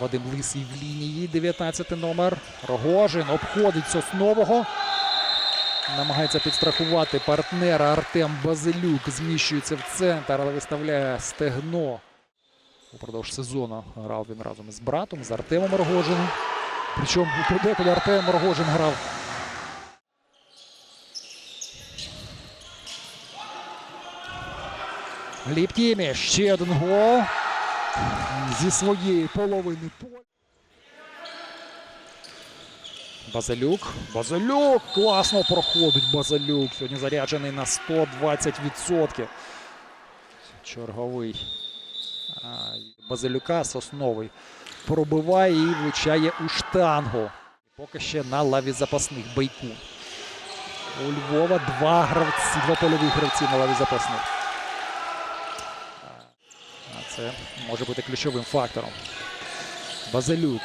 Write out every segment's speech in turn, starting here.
Вадим Лисий в лінії. 19 номер. Рогожин обходить Соснового. Намагається підстрахувати партнера Артем Базилюк. Зміщується в центр, але виставляє стегно. Упродовж сезону грав він разом із братом, з Артемом Рогожином. Причому подекуди Артем Рогожин грав. Гліб Тіміш. Ще один гол. Зі своєї половини поля. Базилюк. Базилюк. Класно проходить Базилюк. Сьогодні заряджений на 120%. Черговий. Базилюка Сосновий пробиває і влучає у штангу. Поки ще на лаві запасних Байку. У Львова два гравці, два польові гравці на лаві запасних. Це може бути ключовим фактором. Базилюк.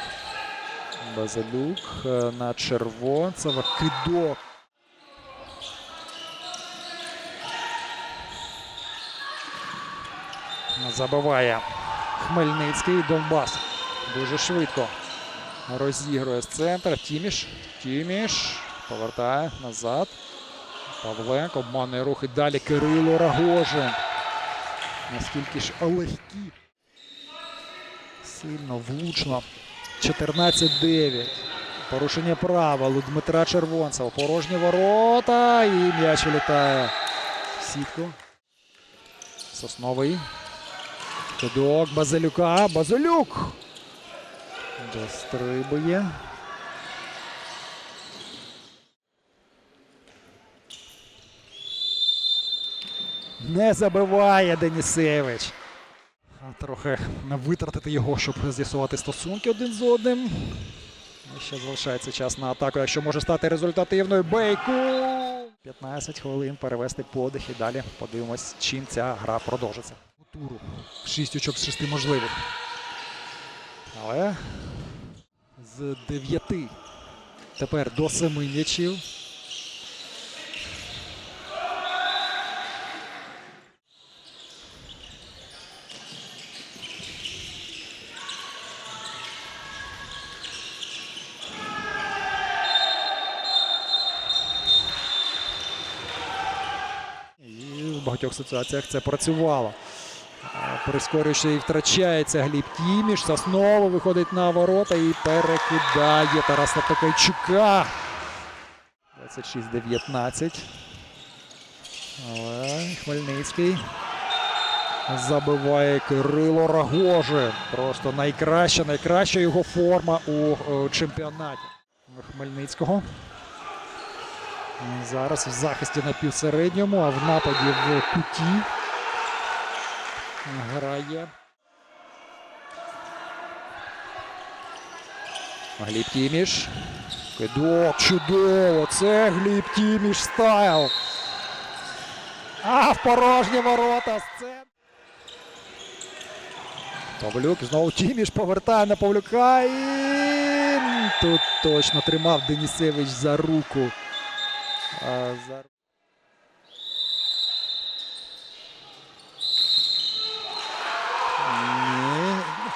Базилюк е, на Червонцева. Кидок. Забиває Хмельницький Донбас. Дуже швидко розігрує з центра. Тіміш. Тіміш. Повертає назад. Павленко обманує рухи. Далі Кирило Рагожин. Наскільки ж легкі. Сильно, влучно. 14-9. Порушення правил у Дмитра Червонцева. Порожні ворота. І м'яч вилітає в сітку. Сосновий. Кидок Базилюка. Базилюк. Дострибує. Не забиває Денісевич. Трохи витратити його, щоб з'ясувати стосунки один з одним. Ще залишається час на атаку, якщо може стати результативною. Бейку! 15 хвилин перевести подих і далі подивимось, чим ця гра продовжиться. Туру. 6 очок з 6 можливих. Але з 9 тепер до 7 м'ячів. І в багатьох ситуаціях це працювало. Прискорюючи і втрачається Гліб Тіміш. Сосново виходить на ворота і перекидає Тараса Токайчука. 26-19. Але Хмельницький забиває Кирило Рагожин. Просто найкраща, найкраща його форма у е, чемпіонаті Хмельницького. Зараз в захисті на півсередньому, а в нападі в куті грає. Гліб Тіміш. Кидок, чудово! Це Гліб Тіміш стайл. А в порожні ворота сцен. Павлюк знову Тіміш повертає на Павлюка і тут точно тримав Денісевич за руку.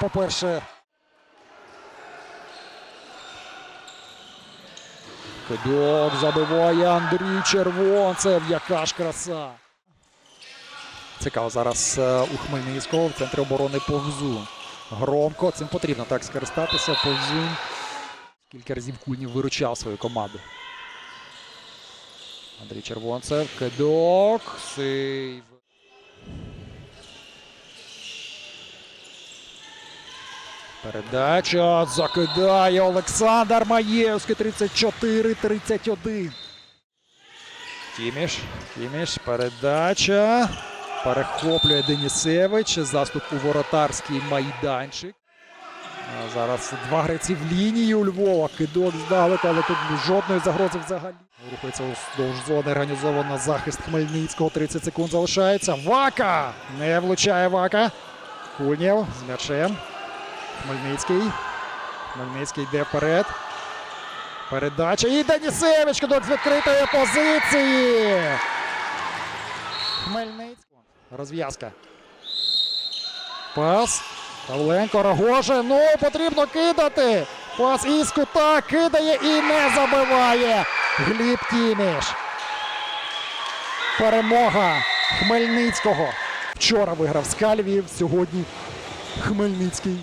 По-перше. Кидок забиває Андрій Червонцев. Яка ж краса. Цікаво зараз е, у Хмельницького в центрі оборони Повзун. Громко. Цим потрібно так скористатися. Повзун. Кілька разів Кульнів виручав свою команду. Андрій Червонцев. Кидок. Сейв. Передача. Закидає Олександр Маєвський. 34-31. Тіміш. Тіміш. Передача. Перехоплює Денісевич. Заступ у воротарський майданчик. Зараз два гравці в лінії у Львова. Кидок здалеку, але тут жодної загрози взагалі. Рухається уздовж зони. Організовано захист Хмельницького. 30 секунд залишається. Вака! Не влучає Вака. Кунєв з м'ячем. Хмельницький. Хмельницький йде вперед. Передача. І Денісевич кидок з відкритої позиції. Хмельницький. Розв'язка. Пас. Павленко Рогоже. Ну, потрібно кидати. Пас із кута кидає і не забиває. Гліб Тіміш. Перемога Хмельницького. Вчора виграв Скальвів, сьогодні Хмельницький.